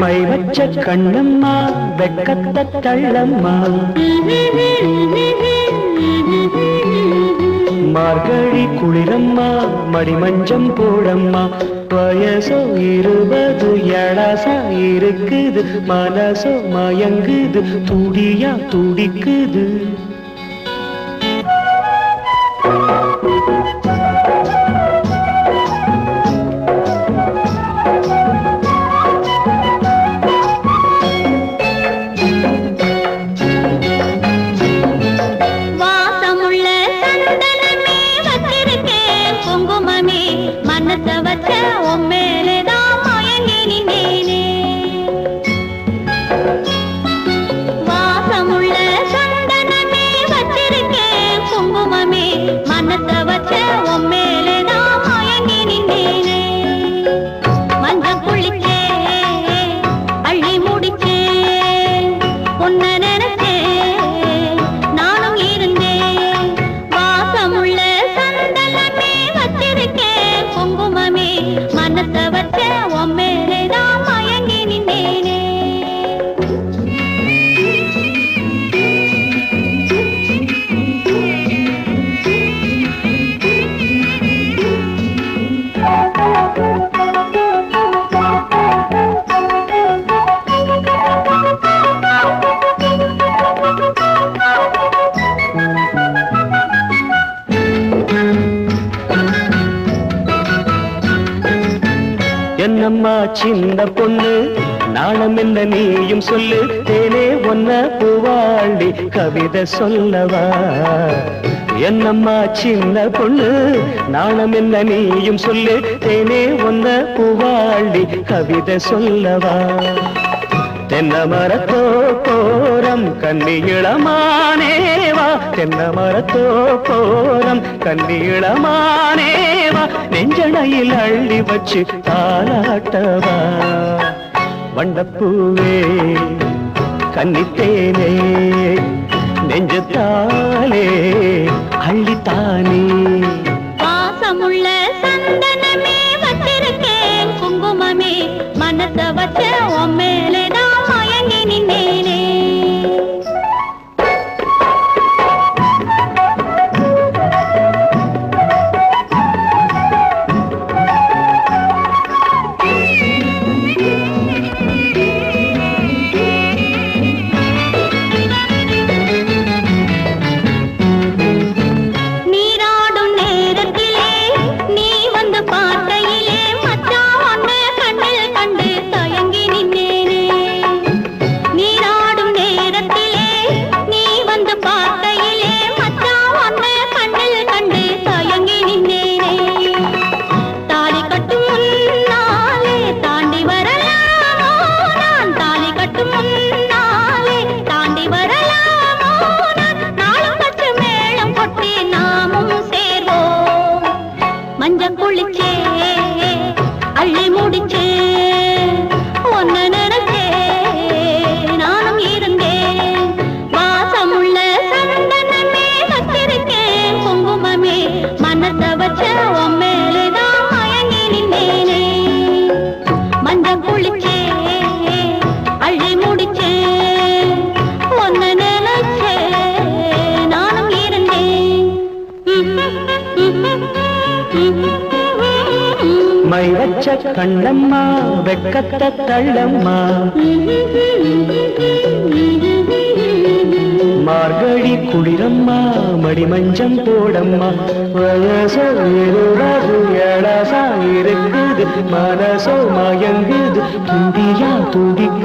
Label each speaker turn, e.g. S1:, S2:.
S1: My வச்ச கண்ணம்மா வெக்கத்த தள்ளம்மா மார்கழி குளிரம்மா மடிமஞ்சம் போடம்மா. வயசோ இருபது எழசா இருக்குது. மனசோ மயங்குது துடியா துடிக்குது. அம்மா சின்ன பொண்ணு நாணம் என்ன நீயும் சொல்லு. தேனே ஒன்ன பூவாழி கவிதை சொல்லவா? என்னம்மா சின்ன பொண்ணு நாணம் என்ன நீயும் சொல்லு. தேனே ஒன்ன பூவாழி கவிதை சொல்லவா? தென்ன மரத்தோ போரம் கண்ணி தென்ன மரத்தோ போரம் கண்ணி நெஞ்சடையில் அள்ளி வச்சு தாலாட்டவா வண்டப்பூவே கன்னித்தேனே நெஞ்சத்தாலே அள்ளித்தானே? கண்ணம்மா வெக்கத்த தள்ளம்மா. மார்கழி குளிரம்மா மடிமஞ்சம் போடம்மா. வயசோ இருபது எழசா இருக்குது. மனசோ மயங்குது. துண்டியா துடிக்க